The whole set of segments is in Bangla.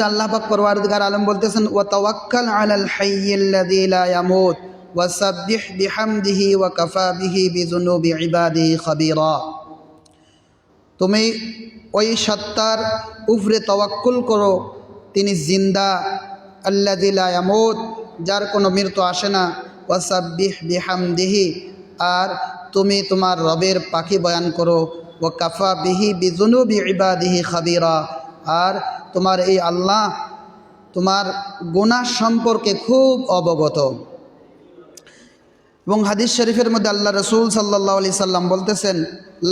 মধ্যে আল্লাহ পাক আলম বলতেছেন ওয়া তাওয়াক্কাল আলাল হাইয়্যিল্লাযী লা ইয়ামুত, ওয়াসাব্বিহ বিহামদিহি ওয়া কাফা বিহি বিযুনুবি ইবাদিহি খাবীরা. তুমি ওই সত্তার উফরে তওয়াক্কুল করো, তিনি জিন্দা, আল্লাযী লা ইয়ামুত, যার কোনো মৃত্যু আসে না, ওয়াসাব্বিহ বিহামদিহি, আর তুমি তোমার রবের পাখি বয়ান করো ও কাফা বিহি বিজুনুবি ইবাদিহি খাবিরা, আর তোমার এই আল্লাহ তোমার গুনাহ সম্পর্কে খুব অবগত। এবং হাদিস শরীফের মধ্যে আল্লাহ রসুল সাল্লাহ আলি সাল্লাম বলতেছেন,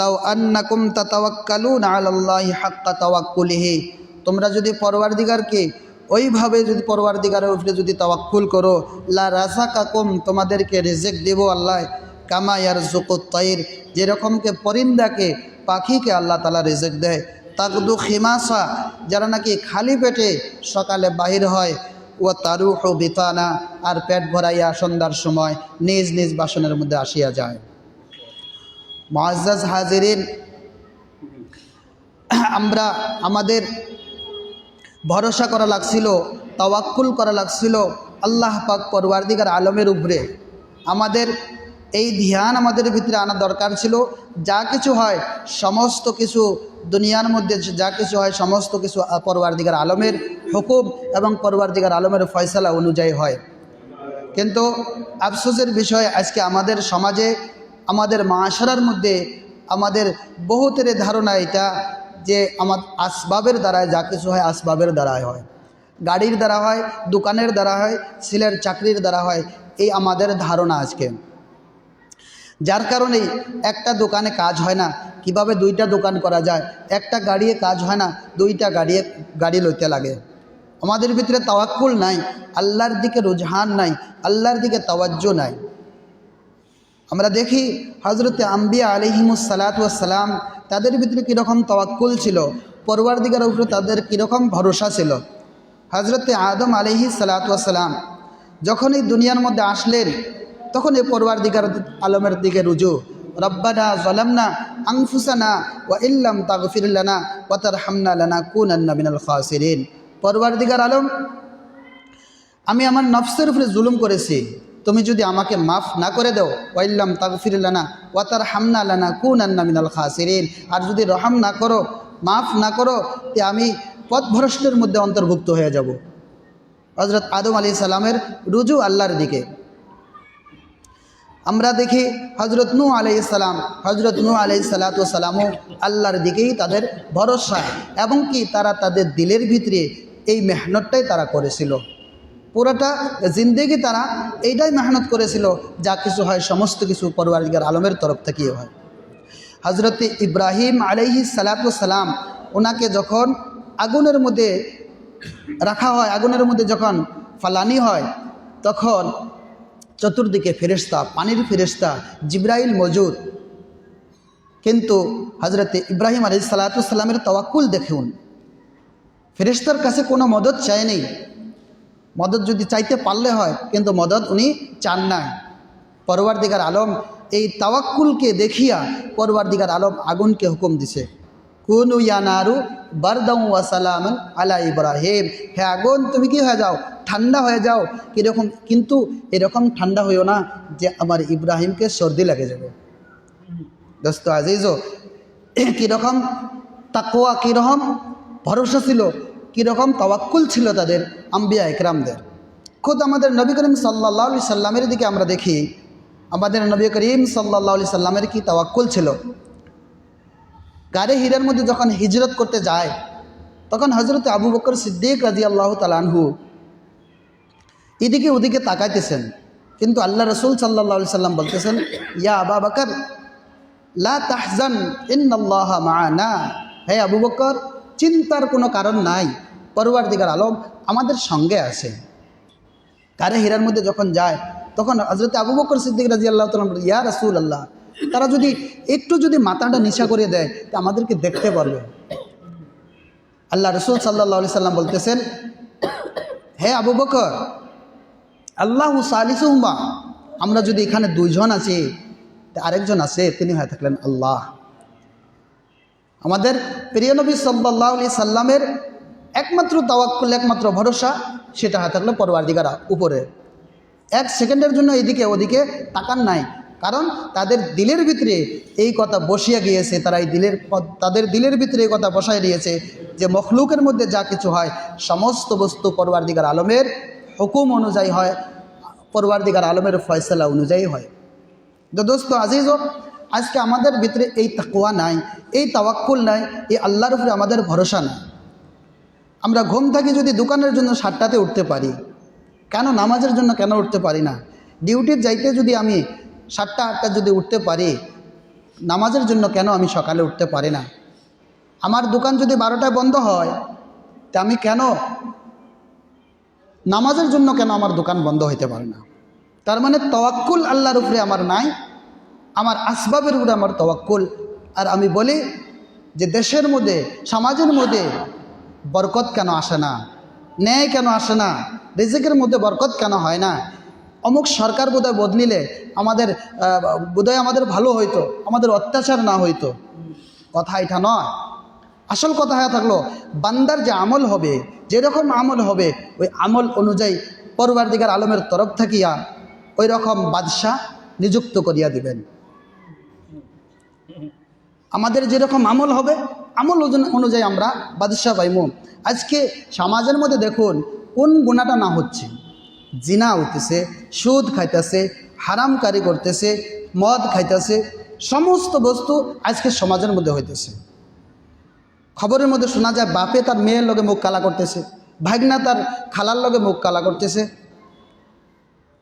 লাউ আন্নাকুম তাতাওয়াক্কালুন আলাল্লাহি হাক্কা তাওয়াক্কুলিহি। তোমরা যদি পরওয়ারদিগারকে ওইভাবে যদি পরওয়ারদিগারের উপরে যদি তাওয়াক্কুল করো, লা রাজাকাকুম তোমাদেরকে রিজেক দেব আল্লাহ। কামা ইয়ার জুকুত তাইর যেরকমকে পরিন্দাকে, পাখিকে আল্লাহ তালা রিজেক দেয়। তাকদু খিমাসা, যারা নাকি খালি পেটে সকালে বাহির হয় ও তারুহ বিতানা, আর পেট ভরাইয়া সন্ধ্যার সময় নিজ নিজ বাসনের মধ্যে আসিয়া যায়। মহাজ হাজিরিন, আমরা আমাদের ভরসা করা লাগছিল, তাওয়াক্কুল করা লাগছিল আল্লাহ পাক পরওয়ারদিগার আলমের উপরে। আমাদের এই ধ্যান আমাদের ভিতরে আনা দরকার ছিল, যা কিছু হয় সমস্ত কিছু দুনিয়ার মধ্যে যা কিছু হয়, সমস্ত কিছু পরওয়ারদিগার আলমের হুকুম এবং পরওয়ারদিগার আলমের ফয়সালা অনুযায়ী হয়। কিন্তু আফসোসের বিষয়, আজকে আমাদের সমাজে, আমাদের মাশারার মধ্যে, আমাদের বহুতের ধারণা এটা যে আমার আসবাবের দ্বারায় যা কিছু হয়, আসবাবের দ্বারাই হয়। গাড়ির দ্বারা হয়, দোকানের দ্বারা হয়, সিলের চাকরির দ্বারা হয়, এই আমাদের ধারণা আজকে। যার কারণেই একটা দোকানে কাজ হয় না। কীভাবে দুইটা দোকান করা যায়? একটা গাড়িয়ে কাজ হয় না, দুইটা গাড়িয়ে গাড়ি লইতে লাগে। আমাদের ভিতরে তাওয়াক্কুল নাই, আল্লাহর দিকে রুঝান নাই, আল্লাহর দিকে তাওয়াজ্য নাই। আমরা দেখি হজরতে আম্বিয়া আলিহিমুস সালাতাম তাদের ভিতরে কীরকম তাওয়াক্কুল ছিল পরওয়ার দিকের উপরে তাদের কীরকম ভরসা ছিল। হজরতে আদম আলিহি সালাতাম যখন এই দুনিয়ার মধ্যে আসলেন তখন এই পরওয়ার দিগার আলমের দিকে রুজু। রব্বানা জলামনা আংফুসানা ওয়া ইল্লাম তাগফিরলানা ওয়াতার হামনা লানা কুন মিনাল খাসিরিন। পরওয়ার দিগার আলম, আমি আমার নফসের উপরে জুলুম করেছি। তুমি যদি আমাকে মাফ না করে দাও ওয়াইল্লাম তাগফিরলানা ওয়াতার হামনা লানা কুন আন্না মিনাল খাসিরিন। আর যদি রহম না করো, মাফ না করো তে আমি পথভ্রষ্টের মধ্যে অন্তর্ভুক্ত হয়ে যাব। হজরত আদম আলি সালামের রুজু আল্লাহর দিকে। আমরা দেখি হজরত নু আলাইসালাম হজরত নু আলাই সালাতামও আল্লাহর দিকেই তাদের ভরসা এবং কি তারা তাদের দিলের ভিতরে এই মেহনতটাই তারা করেছিল। পুরোটা জিন্দেগি তারা এইটাই মেহনত করেছিল, যা কিছু হয় সমস্ত কিছু পরওয়ারিগার আলমের তরফ থেকেই হয়। হজরত ইব্রাহিম আলাইহি সালাতাম ওনাকে যখন আগুনের মধ্যে রাখা হয়, আগুনের মধ্যে যখন ফালানি হয়, তখন চতুর্দিকে ফেরেস্তা পানির ফেরেস্তা জিব্রাইল মজুদ কিন্তু হজরত ইব্রাহিম আলি সালাতামের তওয়াক্কুল দেখুন ফেরেস্তার কাছে কোনো মদত চায়নি মদত যদি চাইতে পারলে হয়, কিন্তু মদত উনি চান না। পরবার দিগার আলম এই তাওয়াক্কুলকে দেখিয়া পরবার দিগার আলম আগুনকে হুকুম দিছে। কুনু ইয়ানারু বারদাউ ওয়াসালামান আলা ইব্রাহিম। হে আগুন, তুমি কি হয়ে যাও? ঠান্ডা হয়ে যাও, কীরকম, কিন্তু এরকম ঠান্ডা হইও না যে আমার ইব্রাহিমকে সর্দি লাগে যাবে। দোস্ত আজিজ কীরকম তাকোয়া কীরকম ভরসা ছিল, কীরকম তাওয়াক্কুল ছিল তাদের আম্বিয়া একরামদের। খোদ আমাদের নবী করিম সাল্লাহ সাল্লামের দিকে আমরা দেখি, আমাদের নবী করিম সাল্লাহ সাল্লামের কি তাওয়াক্কুল ছিল? গাড়ে হীরার মধ্যে যখন হিজরত করতে যায়, তখন হজরত আবু বকর সিদ্দিক রাজি আল্লাহ তালানহু এদিকে ওদিকে তাকাইতেছেন। কিন্তু আল্লাহ রসুল সাল্লা সাল্লাম বলতেছেন, ইয়া আবা বকর, লা তাহজান, ইন্নাল্লাহ মাআনা হে আবু বকর, চিন্তার কোনো কারণ নাই পরবার দিগার আলম আমাদের সঙ্গে আছে। কারে হীরার মধ্যে যখন যায়, তখন হজরত আবু বকর সিদ্দিক রাজি আল্লাহ তালাম ইয়া রসুল আল্লাহ তারা যদি একটু যদি মাথাটা নিশা করে দেয়, তা আমাদেরকে দেখতে পারবে। আল্লাহ রসুল সাল্লাহ সাল্লাম বলতেছেন, হে আবু বকর আল্লাহ সালিসুম্বা আমরা যদি এখানে দুইজন আছি আরেকজন আছে, তিনি হয়ে থাকলেন আল্লাহ। আমাদের প্রিয় নবী সাল্লাহ আলি সাল্লামের একমাত্র তাওয়াক্কুল, একমাত্র ভরসা, সেটা হয়ে থাকল পরওয়ারদিগারা উপরে। এক সেকেন্ডের জন্য এদিকে ওদিকে তাকান নাই, কারণ তাদের দিলের ভিতরে এই কথা বসিয়ে গিয়েছে, তারা এই দিলের তাদের দিলের ভিতরে এই কথা বসায় দিয়েছে যে মখলুকের মধ্যে যা কিছু হয়, সমস্ত বস্তু পরওয়ারদিগার আলমের হুকুম অনুযায়ী হয়, পরওয়ারদিগার আলমের ফয়সলা অনুযায়ী হয়। তো দোস্ত আজিজ আজকে আমাদের ভিতরে এই তাকুয়া নাই, এই তাওয়াক্কুল নাই, এই আল্লাহর উপরে আমাদের ভরসা নাই। আমরা ঘুম থাকি যদি দোকানের জন্য সাতটাতে উঠতে পারি, কেন নামাজের জন্য কেন উঠতে পারি না? ডিউটির যাইতে যদি আমি সাতটা, আটটা যদি উঠতে পারি, নামাজের জন্য কেন আমি সকালে উঠতে পারি না? আমার দোকান যদি বারোটায় বন্ধ হয়, তা আমি কেন নামাজের জন্য কেন আমার দোকান বন্ধ হইতে পারে না? তার মানে তওয়াক্কুল আল্লাহর উপরে আমার নাই, আমার আসবাবের উপরে আমার তওয়াক্কুল। আর আমি বলি যে দেশের মধ্যে, সমাজের মধ্যে বরকত কেন আসে না? ন্যায় কেন আসে না? রিজিকের মধ্যে বরকত কেন হয় না? অমুক সরকার বোধহয় বদলিলে আমাদের বোধহয় আমাদের ভালো হইতো, আমাদের অত্যাচার না হইতো। কথা এটা নয়। আসল কথা হয়ে থাকল, বান্দার যে আমল হবে, যেরকম আমল হবে, ওই আমল অনুযায়ী পরবর্তীকার আলমের তরফ থাকিয়া ওই রকম বাদশাহ নিযুক্ত করিয়া দিবেন। আমাদের যেরকম আমল হবে, আমল অনুযায়ী আমরা বাদশাহ পাইমু। আজকে সমাজের মধ্যে দেখুন, কোন গুণাটা না হচ্ছে? জিনা হইতেছে সুদ খাইতেছে হারামকারি করতেছে, মদ খাইতেছে, সমস্ত বস্তু আজকে সমাজের মধ্যে হইতেছে। খবরের মধ্যে শোনা যায়, বাপে তার মেয়ের লগে মুখ কালা করতেছে, ভাগনা তার খালার লগে মুখ কালা করতেছে।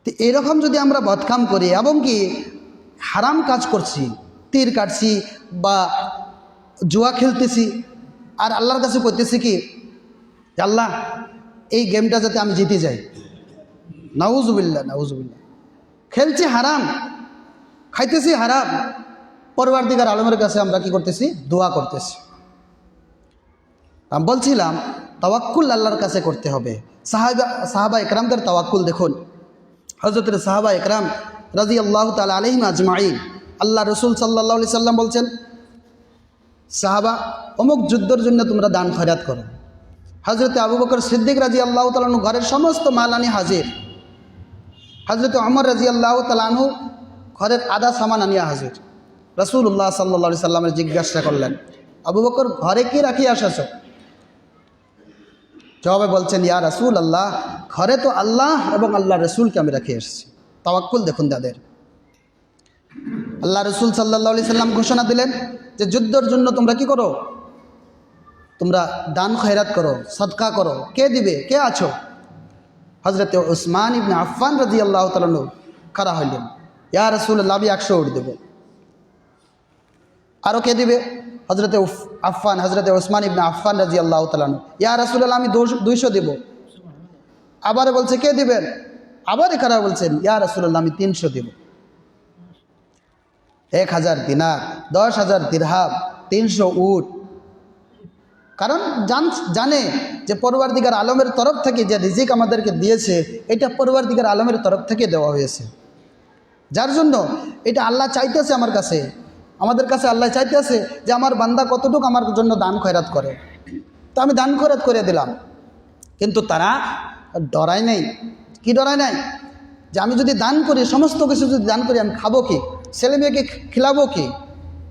তো এরকম যদি আমরা বদকাম করি, এবং কি হারাম কাজ করছি, তীর কাটছি বা জুয়া খেলতেছি, আর আল্লাহর কাছে করতেছি কি আল্লাহ, এই গেমটা যাতে আমি জিতে যাই। নাউজুবিল্লা নাউজুবিল্লা খেলছি হারাম, খাইতেছি হারাম, পরবর্তীকার আলমের কাছে আমরা কি করতেছি? দোয়া করতেছি। বলছিলাম, তাওয়াক্কুল আল্লাহর কাছে করতে হবে। সাহাবা সাহাবা একরামদের তাওয়াক্কুল দেখুন। হজরতের সাহাবা একরাম রাজি আল্লাহ তালা আলহিম আজমাইন, আল্লাহ রসুল সাল্লাহ সাল্লাম বলছেন, সাহাবা, অমুক যুদ্ধের জন্য তোমরা দান খয়রাত করো। হজরতে আবু বকর সিদ্দিক রাজি আল্লাহ তালানু ঘরের সমস্ত মাল আনি হাজির। হজরতে অমর রাজি আল্লাহ তালানু ঘরের আদা সামান আনিয়া হাজির। রসুল্লাহ সাল্লা সাল্লামের জিজ্ঞাসা করলেন, আবু বকর, ঘরে কি রাখি আসাছ? জবাবে বলছেন, ইয়া রসুল আল্লাহ ঘরে তো আল্লাহ এবং আল্লাহ রসুলকে আমি রেখে এসেছি। তাওয়াক্কুল দেখুন তাদের। আল্লাহ রসুল সাল্লাহ আলি সাল্লাম ঘোষণা দিলেন যে, যুদ্ধর জন্য তোমরা কি করো? তোমরা দান খয়রাত করো, সদকা করো। কে দিবে? কে আছো? হজরত উসমান ইবনে আফফান রাজি আল্লাহ তালু খারা হইলেন। ইয়া রসুল্লাহ আমি একশো উঠ দেবে। আরও কে দিবে? হজরতে আফফান হজরতে ওসমান ইবনে আফফান রাজি আল্লাহ তালানু ইয়া রসুল্লাহ আমি দুইশো দেব। আবার বলছে, কে দিবেন? আবার কারা বলছেন, ইয়া রসুল্লাহ আমি তিনশো দেব। এক হাজার দিনার, দশ হাজার দিরহাব তিনশো উট। কারণ জান, জানে যে পরবর্তীকার আলমের তরফ থেকে যে রিজিক আমাদেরকে দিয়েছে, এটা পরবর্তীকার আলমের তরফ থেকে দেওয়া হয়েছে। যার জন্য এটা আল্লাহ চাইতেছে আমার কাছে। আমাদের কাছে আল্লাহ চাইতেছে যে আমার বান্দা কতটুকু আমার জন্য দান খয়রাত করে। তো আমি দান খয়রাত করে দিলাম। কিন্তু তারা ডরায় নেই। কি ডরায় নাই? যে আমি যদি দান করি, সমস্ত কিছু যদি দান করি, আমি খাব কি? ছেলে মেয়েকে খিলাবো কি?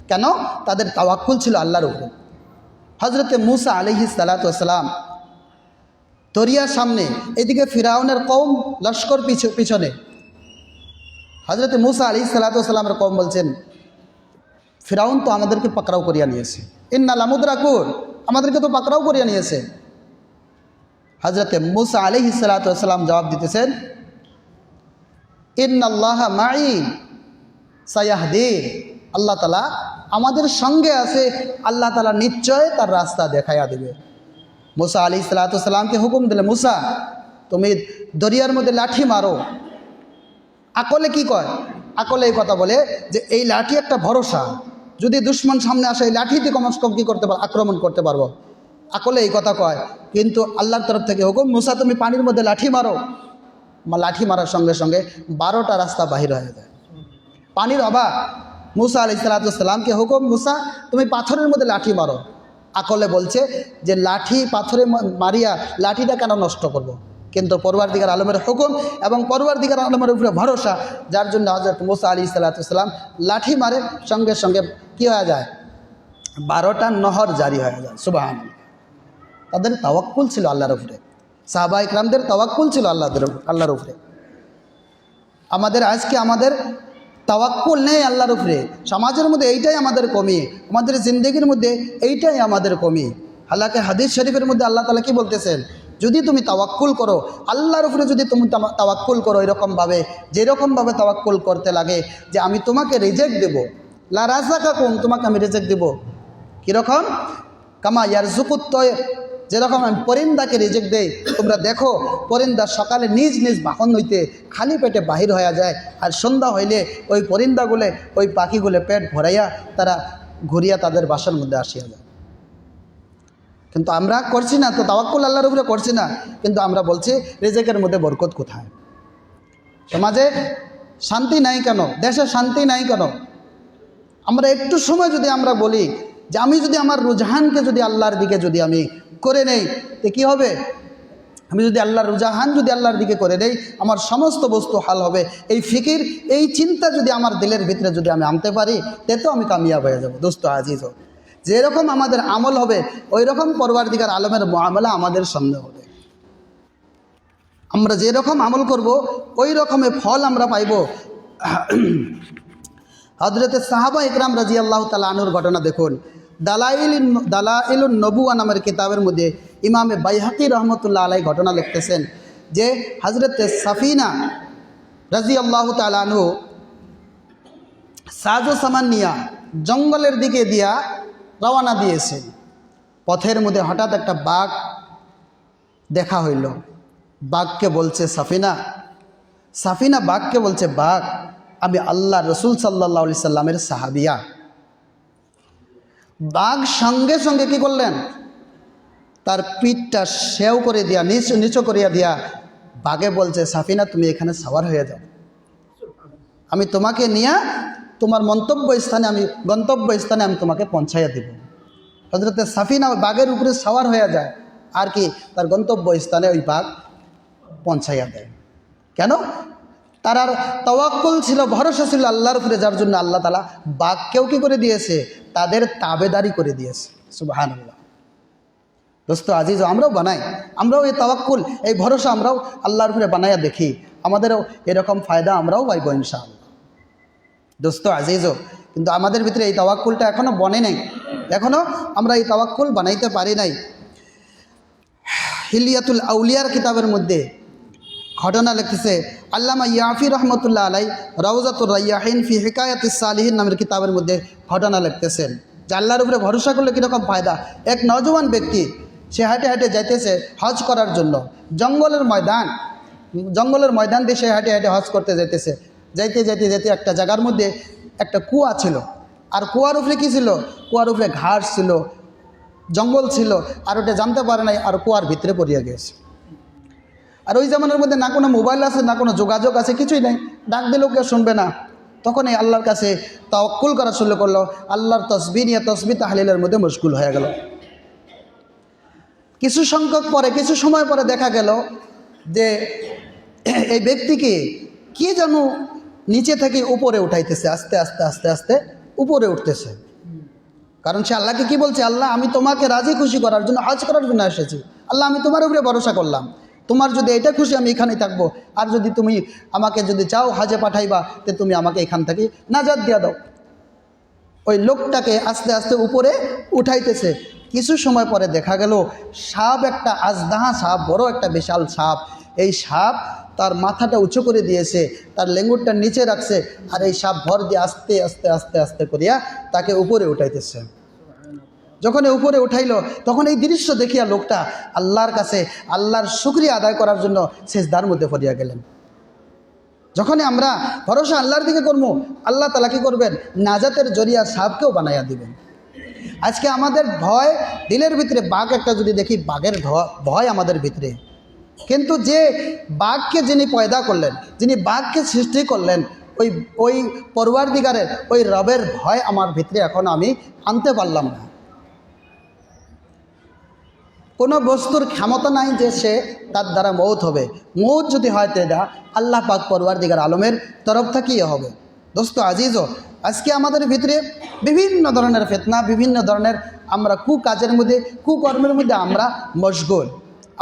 কেন? তাদের তাওয়াক্কুল ছিল আল্লাহর উপরে। হজরতে মুসা আলহি সালাতাম তরিয়ার সামনে, এদিকে ফিরাউনের কম লস্কর পিছ পিছনে। হজরতে মুসা আলি সালাতামের কম বলছেন ফিরাউন তো আমাদেরকে পাকড়াও করিয়া নিয়েছে। ইন্না লামুদ্রাকুর আমাদেরকে তো পাকড়াও করিয়া নিয়েছে। হজরতে মুসা আলহি সালাতাম জবাব দিতেছেন, ইন্নাল্লাহ মাই সায়াহদিন আল্লাহ তালা আমাদের সঙ্গে আছে, আল্লাহ তালা নিশ্চয় তার রাস্তা দেখাইয়া দেবে। মুসা আলি সালাতামকে হুকুম দিলে মুসা, তুমি দরিয়ার মধ্যে লাঠি মারো। আকলে কি কয়? আকলে এই কথা বলে যে এই লাঠি একটা ভরসা। যদি দুশ্মন সামনে আসে, এই লাঠি দিয়ে কমস কম কী করতে পারো আক্রমণ করতে পারব? আকলে এই কথা কয়। কিন্তু আল্লাহর তরফ থেকে হুকুম, মুসা, তুমি পানির মধ্যে লাঠি মারো। লাঠি মারার সঙ্গে সঙ্গে বারোটা রাস্তা বাহির হয়ে যায়। পানির অভাব। মুসা আলি সালাতামকে হুকুম, মুসা, তুমি পাথরের মধ্যে লাঠি মারো। আকলে বলছে যে, লাঠি পাথরে মারিয়া লাঠিটা কেন নষ্ট করব। কিন্তু পরবার দিগার আলমের হুকুম এবং পরবার দিগার আলমের উপরে ভরসা, যার জন্য হজরত মুসা আলী সাল্লাতাম লাঠি মারে সঙ্গে সঙ্গে কী হয়ে যায়? বারোটা নহর জারি হয়ে যায় সুবাহ তাদের তাওয়াক্কুল ছিল আল্লাহর উপরে। সাহাবা ইকরামদের তাওয়াক্কুল ছিল আল্লাহদের আল্লাহর উপরে। আমাদের আজকে আমাদের তাওয়াক্কুল নেই আল্লাহর উপরে। সমাজের মধ্যে এইটাই আমাদের কমি, আমাদের জিন্দগির মধ্যে এইটাই আমাদের কমি। আল্লাহকে হাদিস শরীফের মধ্যে আল্লাহ তালা কি বলতেছেন? যদি তুমি তাওয়াক্কুল করো, আল্লাহর উপরে যদি তামা- তাওয়াক্কুল করো এরকমভাবে, যেরকমভাবে তাওয়াক্কুল করতে লাগে, যে আমি তোমাকে রিজেক্ট দেবো। লা রাজা কাকুম তোমাকে আমি রিজেক্ট দেবো। কীরকম? কামা ইয়ার জুকুত্তয়ের যেরকম আমি পরিন্দাকে রিজেক্ট দেই, তোমরা দেখো, পরিন্দা সকালে নিজ নিজ বাহন হইতে খালি পেটে বাহির হয়ে যায়, আর সন্ধ্যা হইলে ওই পরিন্দাগুলো, ওই পাখিগুলো পেট ভরাইয়া তারা ঘুরিয়া তাদের বাসার মধ্যে আসিয়া যায়। কিন্তু আমরা করছি না, তো তাওয়াক্কুল আল্লাহর উপরে করছি না, কিন্তু আমরা বলছি, রেজেকের মধ্যে বরকত কোথায়? সমাজে শান্তি নাই কেন? দেশে শান্তি নাই কেন? আমরা একটু সময় যদি আমরা বলি যে আমি যদি আমার রুঝানকে যদি আল্লাহর দিকে যদি আমি করে নেই, তো কী হবে? আমি যদি আল্লাহর রুজাহান যদি আল্লাহর দিকে করে দেই আমার সমস্ত বস্তু হাল হবে। এই ফিকির, এই চিন্তা যদি আমার দিলের ভিতরে যদি আমি আনতে পারি, তে তো আমি কামিয়াব হয়ে যাব। দোস্ত, আজিজ হোক। যেরকম আমাদের আমল হবে ওই রকম পরবার দিকার আলমের মামলা আমাদের সামনে হবে। আমরা যেরকম আমল করব ওই রকমের ফল আমরা পাইব। হজরতে সাহাবা ইকরাম রাজি আল্লাহ তালা আনুর ঘটনা দেখুন। দালাইল দালাইল নবুয়া নামের কিতাবের মধ্যে ইমামে বাইহাকি রহমতুল্লাহ আলাই ঘটনা লিখতেছেন যে হজরতে সাফিনা রাজি আল্লাহ তালানু সাজো সামান নিয়া জঙ্গলের দিকে দিয়া রওয়ানা দিয়েছেন। পথের মধ্যে হঠাৎ একটা বাঘ দেখা হইল। বাঘকে বলছে সাফিনা। সাফিনা বাঘকে বলছে, বাঘ আমি আল্লাহ রসুল সাল্লাহ সাল্লামের সাহাবিয়া। বাঘ সঙ্গে সঙ্গে কি করলেন? তার পিঠটা সেও করে দিয়া, নিচু নিচু করিয়া দিয়া বাঘে বলছে, সাফিনা, তুমি এখানে সাওয়ার হয়ে যাও। আমি তোমাকে নিয়ে তোমার মন্তব্য স্থানে আমি গন্তব্য স্থানে আমি তোমাকে পৌঁছাইয়া দিব। হজরতে সাফিনা বাঘের উপরে সাওয়ার হয়ে যায়। আর কি? তার গন্তব্য স্থানে ওই বাঘ পৌঁছাইয়া দেয়। কেন? তার আর তওয়াক্কুল ছিল, ভরসা ছিল আল্লাহর উপরে, যার জন্য আল্লাহ তালা বাঘকেও কি করে দিয়েছে? তাদের তাবেদারি করে দিয়েছে। সুবাহান দোস্ত আজিজ, আমরাও বানাই। আমরাও এই তাওয়াক্কুল, এই ভরসা আমরাও আল্লাহর উপরে বানাইয়া দেখি। আমাদেরও এরকম ফায়দা আমরাও পাইব ইনশাআল্লাহ। দোস্ত আজিজও কিন্তু আমাদের ভিতরে এই তাওয়াক্কুলটা এখনও বনে নাই। এখনও আমরা এই তাওয়াক্কুল বানাইতে পারি নাই। হিলিয়াতুল আউলিয়ার কিতাবের মধ্যে ঘটনা লিখতেছে, আল্লামা ইয়াফি রহমতুল্লাহ আলাই রওজাতুর রাইয়াহিন ফি হেকায়াত সালিহিন নামের কিতাবের মধ্যে ঘটনা লিখতেছেন। যে আল্লাহর উপরে ভরসা করলে কীরকম ফায়দা? এক নজওয়ান ব্যক্তি, সে হাঁটে হাঁটে যাইতেছে হজ করার জন্য। জঙ্গলের ময়দান জঙ্গলের ময়দান দিয়ে সে হাঁটে হাঁটে হজ করতে যাইতেছে। যাইতে যাইতে যাইতে একটা জায়গার মধ্যে একটা কুয়া ছিল। আর কুয়ার উপরে কী ছিল? কুয়ার উপরে ঘাস ছিল, জঙ্গল ছিল, আর ওটা জানতে পারে নাই, আর কুয়ার ভিতরে পড়িয়া গিয়েছে আর ওই জামানের মধ্যে না কোনো মোবাইল আছে, না কোনো যোগাযোগ আছে, কিছুই নেই। ডাক দিলেও কেউ শুনবে না। তখন এই আল্লাহর কাছে তাওয়াক্কুল করা শুরু করল। আল্লাহর তসবি নিয়ে তসবি তাহলিলের মধ্যে মুশকুল হয়ে গেল। কিছু সংখ্যক পরে, কিছু সময় পরে দেখা গেল যে এই ব্যক্তিকে কে যেন নিচে থেকে উপরে উঠাইতেছে, আস্তে আস্তে আস্তে আস্তে উপরে উঠতেছে। কারণ সে আল্লাহকে কি বলছে? আল্লাহ, আমি তোমাকে রাজি খুশি করার জন্য, হজ করার জন্য এসেছি। আল্লাহ, আমি তোমার উপরে ভরসা করলাম। তোমার যদি এটা খুশি, আমি এখানেই থাকব। আর যদি তুমি আমাকে যদি চাও হাজে পাঠাইবা, তে তুমি আমাকে এখান থেকে নাজাদ দিয়া দাও। ওই লোকটাকে আস্তে আস্তে উপরে উঠাইতেছে। কিছু সময় পরে দেখা গেল, সাপ একটা আজদাহা সাপ, বড় একটা বিশাল সাপ। এই সাপ তার মাথাটা উঁচু করে দিয়েছে, তার লেঙ্গুরটা নিচে রাখছে, আর এই সাপ ভর দিয়ে আস্তে আস্তে আস্তে আস্তে করিয়া তাকে উপরে উঠাইতেছে। যখন উপরে উঠাইল, তখন এই দৃশ্য দেখিয়া লোকটা আল্লাহর কাছে আল্লাহর শুক্রিয়া আদায় করার জন্য শেষদার মধ্যে পড়িয়া গেলেন। যখনই আমরা ভরসা আল্লাহর দিকে করব আল্লাহ তালা কি করবেন? নাজাতের জরিয়া সাপকেও বানাইয়া দিবেন। আজকে আমাদের ভয় দিলের ভিতরে, বাঘ একটা যদি দেখি, বাঘের ভয় আমাদের ভিতরে। কিন্তু যে বাঘকে যিনি পয়দা করলেন, যিনি বাঘকে সৃষ্টি করলেন, ওই ওই পরওয়ার দিগারের ওই রবের ভয় আমার ভিতরে এখন আমি আনতে পারলাম না। কোনো বস্তুর ক্ষমতা নাই যে সে তার দ্বারা মৌত হবে। মৌত যদি হয় তো এটা আল্লাহ পাক পরওয়ার দিগার আলমের তরফ থেকেই হবে। দোস্ত আজিজও, আজকে আমাদের ভিতরে বিভিন্ন ধরনের ফেতনা, বিভিন্ন ধরনের আমরা কুকাজের মধ্যে, কুকর্মের মধ্যে আমরা মশগুল।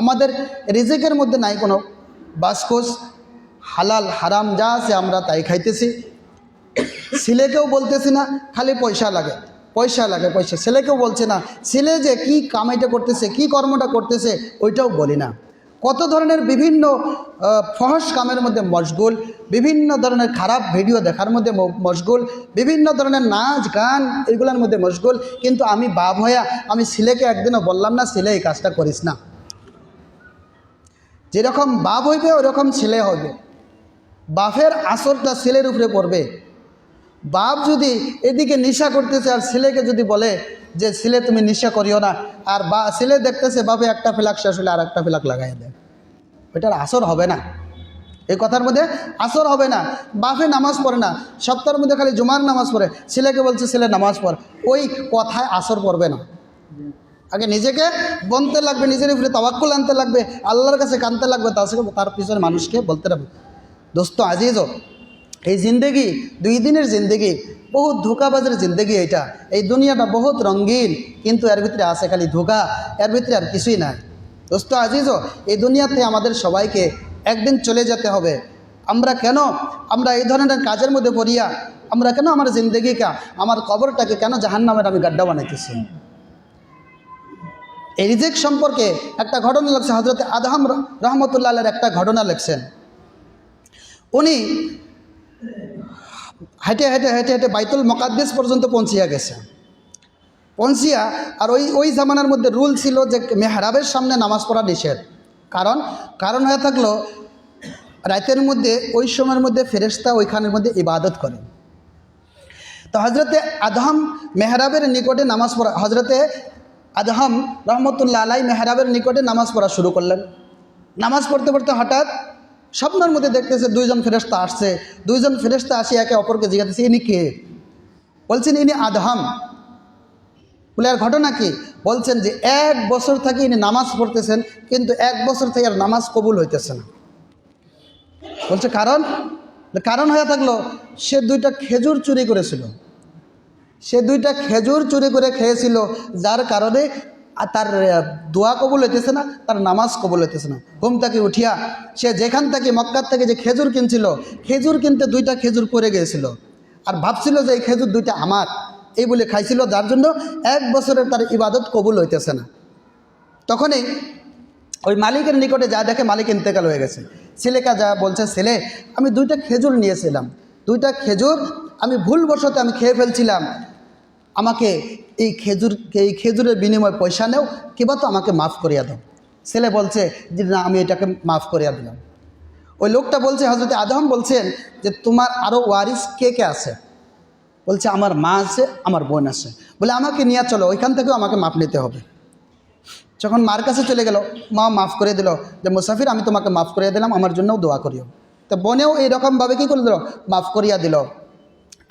আমাদের রিজেকের মধ্যে নাই কোনো বাসকোস, হালাল, হারাম যা আছে আমরা তাই খাইতেছি। ছেলেকেও বলতেছি না, খালি পয়সা লাগে। পয়সা লাগে, পয়সা। ছেলেকেও বলছে না, ছেলে যে কি কামাইটা করতেছে, কি কর্মটা করতেছে, ওইটাও বলি না। কত ধরনের বিভিন্ন ফহস কামের মধ্যে মশগুল, বিভিন্ন ধরনের খারাপ ভিডিও দেখার মধ্যে মশগুল, বিভিন্ন ধরনের নাচ, গান, এগুলোর মধ্যে মশগুল। কিন্তু আমি বাপ হইয়া, আমি ছেলেকে একদিনও বললাম না, ছেলে, এই কাজটা করিস না। যেরকম বাপ হইবে, ওরকম ছেলে হবে। বাপের আসরটা ছেলের উপরে পড়বে। বাপ যদি এদিকে নেশা করতেছে আর ছেলেকে যদি বলে যে, ছেলে, তুমি নেশা করিও না। আর বা, ছেলে দেখতেছে, বাপে, একটা ফেলাক শেষ হলে আর একটা ফেলাক লাগাই দেয় ওইটার আসর হবে না। এই কথার মধ্যে আসর হবে না। বাপে নামাজ পড়ে না। সপ্তাহের মধ্যে খালি জুমার নামাজ পড়ে। ছেলেকে বলছে, ছেলে, নামাজ পড়। ওই কথায় আসর পড়বে না। আগে নিজেকে বনতে লাগবে, নিজের উপরে তাওয়াক্কুল আনতে লাগবে, আল্লাহর কাছে কানতে লাগবে তার পিছনে মানুষকে বলতে লাগবে। দোস্ত, আজিজও এই জিন্দেগি, দুই দিনের জিন্দেগি, বহুত ধোকাবাজের জিন্দেগি এটা। এই দুনিয়াটা বহুত রঙিন, কিন্তু এর ভিতরে আছে খালি ধোকা, এর ভিতরে আর কিছুই নাই। দোস্ত আজিজও, এই দুনিয়াতে আমাদের সবাইকে একদিন চলে যেতে হবে। আমরা কেন? আমরা এই ধরনের কাজের মধ্যে পড়িয়া, আমরা কেন আমার জিন্দগিকা, আমার কবরটাকে কেন জাহান্নামের আমি গাড্ডা বানাইতেছি? এই রিজেক্ট সম্পর্কে একটা ঘটনা লেখছে হজরত আদহাম রহমতুল্লাহ একটা ঘটনা লেখছেন। উনি হেঁটে হেঁটে হেঁটে হেঁটে বাইতুল মকাদ্দেস পর্যন্ত পৌঁছিয়া গেছে। পৌঁছিয়া, আর ওই ওই জামানার মধ্যে রুল ছিল যে মেহরাবের সামনে নামাজ পড়া নিষেধ। কারণ কারণ হয়ে থাকল, রাতের মধ্যে, ওই সময়ের মধ্যে ফেরেস্তা ওইখানের মধ্যে ইবাদত করে। তো হজরতে আদহাম মেহরাবের নিকটে নামাজ পড়া হজরতে আদহাম রহমতুল্লাহ আলাই মেহরাবের নিকটে নামাজ পড়া শুরু করলেন। নামাজ পড়তে পড়তে হঠাৎ স্বপ্নের মধ্যে দেখতেছে দুইজন ফেরেস্তা আসছে। দুইজন ফেরেস্তা আসি একে অপরকে জিজ্ঞাসা ইনি কে? বলছেন, ইনি আদহাম। বলে, আর ঘটনা কি? বলছেন যে, এক বছর থেকে ইনি নামাজ পড়তেছেন, কিন্তু এক বছর থেকে আর নামাজ কবুল হইতেছে না। বলছে, কারণ? কারণ হয়ে থাকল, সে দুইটা খেজুর চুরি করেছিল। সে দুইটা খেজুর চুরি করে খেয়েছিল, যার কারণে আর তার দোয়া কবুল হইতেছে না, তার নামাজ কবুল হইতেছে না। ঘুম থেকে উঠিয়া সে যেখান থেকে মক্কার থেকে যে খেজুর কিনছিল, খেজুর কিনতে দুইটা খেজুর পরে গিয়েছিল। আর ভাবছিল যে এই খেজুর দুইটা আমার, এই বলে খাইছিল, যার জন্য এক বছরের তার ইবাদত কবুল হইতেছে না। তখনই ওই মালিকের নিকটে যা দেখে মালিক ইন্তেকাল হয়ে গেছে। ছেলেকা যা বলছে, ছেলে, আমি দুইটা খেজুর নিয়েছিলাম। দুইটা খেজুর আমি ভুলবশত আমি খেয়ে ফেলছিলাম। আমাকে এই খেজুর, এই খেজুরের বিনিময়ে পয়সা নেও, কিবা তো আমাকে মাফ করিয়া দাও। ছেলে বলছে যে, না, আমি এটাকে মাফ করিয়া দিলাম। ওই লোকটা বলছে হজরত আদম বলছেন যে, তোমার আরও ওয়ারিস কে কে আছে? বলছে, আমার মা আছে, আমার বোন আছে। বলে, আমাকে নিয়ে চলো, ওইখান থেকেও আমাকে মাপ নিতে হবে। যখন মার কাছে চলে গেল, মা মাফ করে দিল যে, মুসাফির, আমি তোমাকে মাফ করিয়া দিলাম, আমার জন্যও দোয়া করিও। তো বোনেও এইরকমভাবে কী করে দিল? মাফ করিয়া দিল।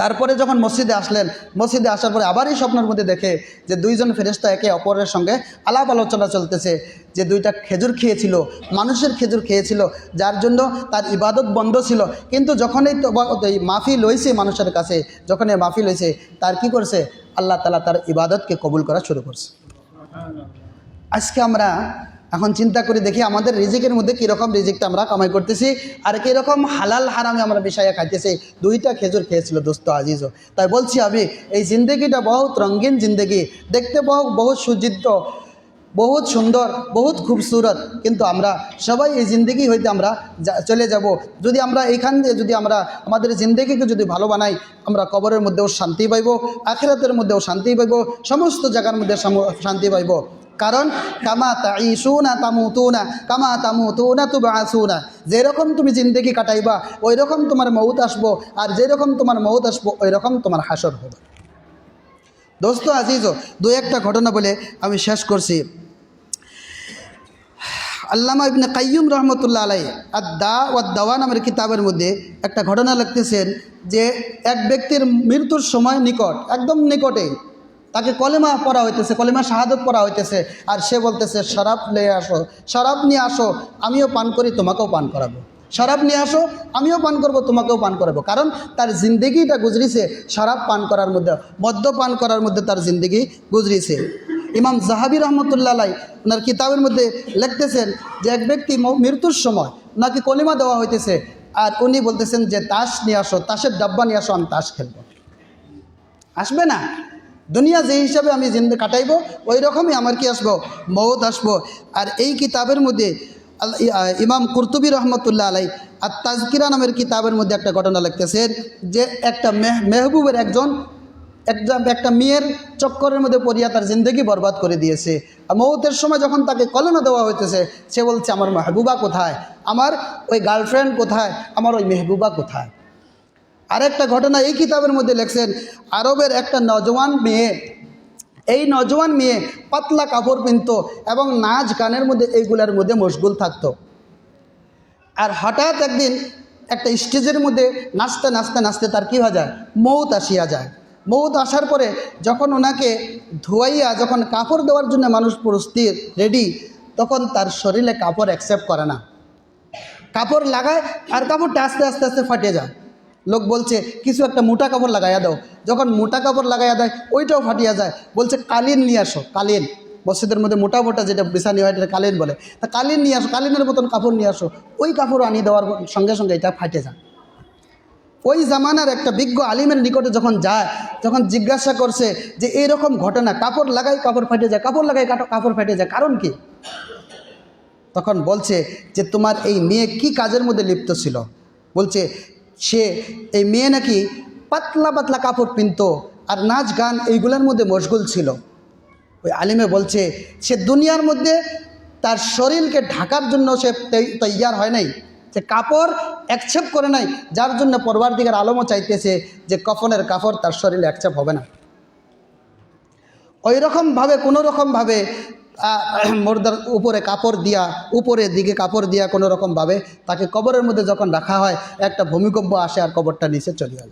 তারপরে যখন মসজিদে আসলেন, মসজিদে আসার পরে আবারই স্বপ্নের মধ্যে দেখে যে দুইজন ফেরেস্তা একে অপরের সঙ্গে আলাপ আলোচনা চলতেছে, যে দুইটা খেজুর খেয়েছিল, মানুষের খেজুর খেয়েছিল, যার জন্য তার ইবাদত বন্ধ ছিল। কিন্তু যখনই এই মাফি লইছে মানুষের কাছে, যখন এই মাফি লইছে তার কি করছে? আল্লাহ তালা তার ইবাদতকে কবুল করা শুরু করছে। আজকে আমরা এখন চিন্তা করে দেখি আমাদের রিজিকের মধ্যে কীরকম রিজিকটা আমরা কামাই করতেছি আর কীরকম হালাল হারামে আমরা বিষয়ে খাইতেছি। দুইটা খেজুর খেয়েছিল দোস্ত আজিজও। তাই বলছি আমি, এই জিন্দগিটা বহুত রঙিন জিন্দগি। দেখতে বহু বহুত সুজিত বহুত সুন্দর, বহুত খুবসুরত। কিন্তু আমরা সবাই এই জিন্দগি হইতে আমরা চলে যাব। যদি আমরা এইখান দিয়ে যদি আমরা আমাদের জিন্দগিকে যদি ভালো বানাই, আমরা কবরের মধ্যেও শান্তি পাইব, আখেরাতের মধ্যেও শান্তি পাইব, সমস্ত জায়গার মধ্যে শান্তি পাইব। কারণ কামা তাইসুনা তামুতুনা, কামা তামুতু না তু তুবাসুনা যেরকম তুমি জিন্দগি কাটাইবা ওই রকম তোমার মৌত আসব, আর যেরকম তোমার মৌত আসব ওই রকম তোমার হাসর হবে। দোস্ত আজিজও দু একটা ঘটনা বলে আমি শেষ করছি। আল্লামা ইবনে কাইয়ুম রহমতুল্লাহ আলাই আর দা ও দাওয়া নামের কিতাবের মধ্যে একটা ঘটনা লিখতেছেন যে, এক ব্যক্তির মৃত্যুর সময় নিকট, একদম নিকটে তাকে কলেমা পড়া হইতেছে, কলেমা শাহাদত পড়া হইতেছে। আর সে বলতেছে, শরাব নিয়ে আসো, শরাব নিয়ে আসো, আমিও পান করি, তোমাকেও পান করাবো। শরাব নিয়ে আসো, আমিও পান করব, তোমাকেও পান করাবো। কারণ তার জিন্দগিটা গুজরিছে শরাব পান করার মধ্যে, মদ্য পান করার মধ্যে তার জিন্দগি গুজরিছে। ইমাম জাহাবি রহমতুল্লাহ ওনার কিতাবের মধ্যে লিখতেছেন যে, এক ব্যক্তি মৃত্যুর সময় নাকি কলিমা দেওয়া হইতেছে, আর উনি বলতেছেন যে, তাস নিয়ে আসো, তাসের ডাব্বা নিয়ে আসো, আমি তাস খেলব। আসবে না? দুনিয়া যে হিসাবে আমি জিন্দে কাটাইবো ওই রকমই আমার কি আসব? মৌত আসব। আর এই কিতাবের মধ্যে ইমাম কুরতুবি রহমতুল্লাহ আলাই আর তাজকিরা নামের কিতাবের মধ্যে একটা ঘটনা লিখতেছেন যে একটা মেহ, মেহবুবের একজন একটা একটা মেয়ের চক্করের মধ্যে পড়িয়া তার জিন্দগি বরবাদ করে দিয়েছে। আর মৌতের সময় যখন তাকে কলমা দেওয়া হইতেছে, সে বলছে, আমার মেহবুবা কোথায়? আমার ওই গার্লফ্রেন্ড কোথায়? আমার ওই মেহবুবা কোথায়? আরেকটা ঘটনা এই কিতাবের মধ্যে লেখছেন, আরবের একটা নজওয়ান মেয়ে, এই নজওয়ান মেয়ে পাতলা কাপড় পিনত এবং নাচ গানের মধ্যে এইগুলার মধ্যে মশগুল থাকতো। আর হঠাৎ একদিন একটা স্টেজের মধ্যে নাচতে নাচতে নাচতে তার কী হয়ে যায়? মৌত আসিয়া যায়। মৌত আসার পরে যখন ওনাকে ধোয়াইয়া, যখন কাপড় দেওয়ার জন্য মানুষ প্রস্তুত রেডি তখন তার শরীরে কাপড় অ্যাকসেপ্ট করে না। কাপড় লাগায় আর কাপড়টা আস্তে আস্তে আস্তে ফাটে যায়। লোক বলছে, কিছু একটা মোটা কাপড় লাগাইয়া দাও। যখন মোটা কাপড় লাগাইয়া দেয়, ওইটাও ফাটিয়া যায়। বলছে, কালিন নিয়ে আসো, কালিন। মসজিদের মধ্যে মোটা মোটা যেটা বিছানি হয় এটা কালিন বলে। তা কালিন নিয়ে আসো, কালিনের মতন কাপড় নিয়ে আসো। ওই কাপড় আনিয়ে দেওয়ার সঙ্গে সঙ্গে এটা ফাটে যায়। ওই জামানার একটা বিজ্ঞ আলিমের নিকটে যখন যায়, যখন জিজ্ঞাসা করছে যে এরকম ঘটনা, কাপড় লাগাই, কাপড় ফাটে যায়, কাপড় লাগাই, কাটো- কাপড় ফাটে যায়, কারণ কি? তখন বলছে যে, তোমার এই মেয়ে কি কাজের মধ্যে লিপ্ত ছিল? বলছে সে এই মেয়ে নাকি পাতলা পাতলা কাপড় পিনত আর নাচ গান এইগুলোর মধ্যে মশগুল ছিল। ওই আলিমে বলছে, সে দুনিয়ার মধ্যে তার শরীরকে ঢাকার জন্য সে তৈয়ার হয় নাই, যে কাপড় অ্যাকসেপ্ট করে নাই, যার জন্য পরবার দিকের আলমও চাইতেছে যে কফনের কাপড় তার শরীরে অ্যাকসেপ্ট হবে না। ওই রকমভাবে কোনো রকমভাবে মোর্দার উপরে কাপড় দিয়া, উপরের দিকে কাপড় দিয়া কোনো রকমভাবে তাকে কবরের মধ্যে যখন রাখা হয়, একটা ভূমিকম্প আসে আর কবরটা নিচে চলে গেল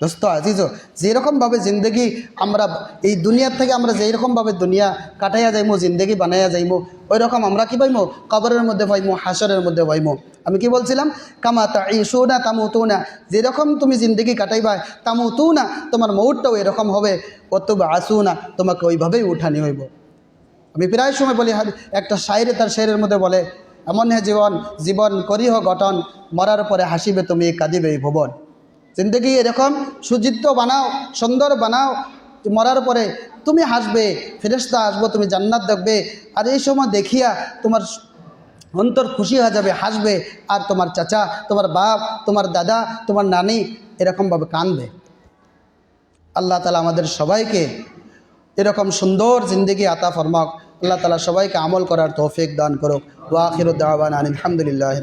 দোস্ত আজিজ, যেরকমভাবে জিন্দগি আমরা, এই দুনিয়ার থেকে আমরা যেই রকমভাবে দুনিয়া কাটাইয়া যাইমো, জিন্দগি বানাইয়া যাইমো ওই রকম আমরা কি পাইমো কবরের মধ্যে পাইমো হাসরের মধ্যে পাইমো আমি কি বলছিলাম? কামা তা ইসু না তামুতু না যেরকম তুমি জিন্দগি কাটাইবা তামুতু না তোমার মৌটটাও এরকম হবে। অতবা আসু না তোমাকে ওইভাবেই উঠানি হইব। আমি প্রায় সময় বলি একটা শায়রে তার শায়রের মধ্যে বলে, এমন হে জীবন জীবন করিহ গঠন, মরার পরে হাসিবে তুমি, কাঁদিবে এই ভুবন। জিন্দগি এরকম সুজিত্ব বানাও, সুন্দর বানাও, মরার পরে তুমি হাসবে ফেরেস্তা আসব, তুমি জান্নাত দেখবে, আর এই সময় দেখিয়া তোমার অন্তর খুশি হয়ে যাবে, হাসবে, আর তোমার চাচা, তোমার বাপ, তোমার দাদা, তোমার নানি এরকমভাবে কাঁদবে। আল্লাহ তালা আমাদের সবাইকে এরকম সুন্দর জিন্দগি আতা ফরমাক। আল্লাহ তালা সবাইকে আমল করার তৌফিক দান করুক। ওয়াখির দাওয়ান আলহামদুলিল্লাহ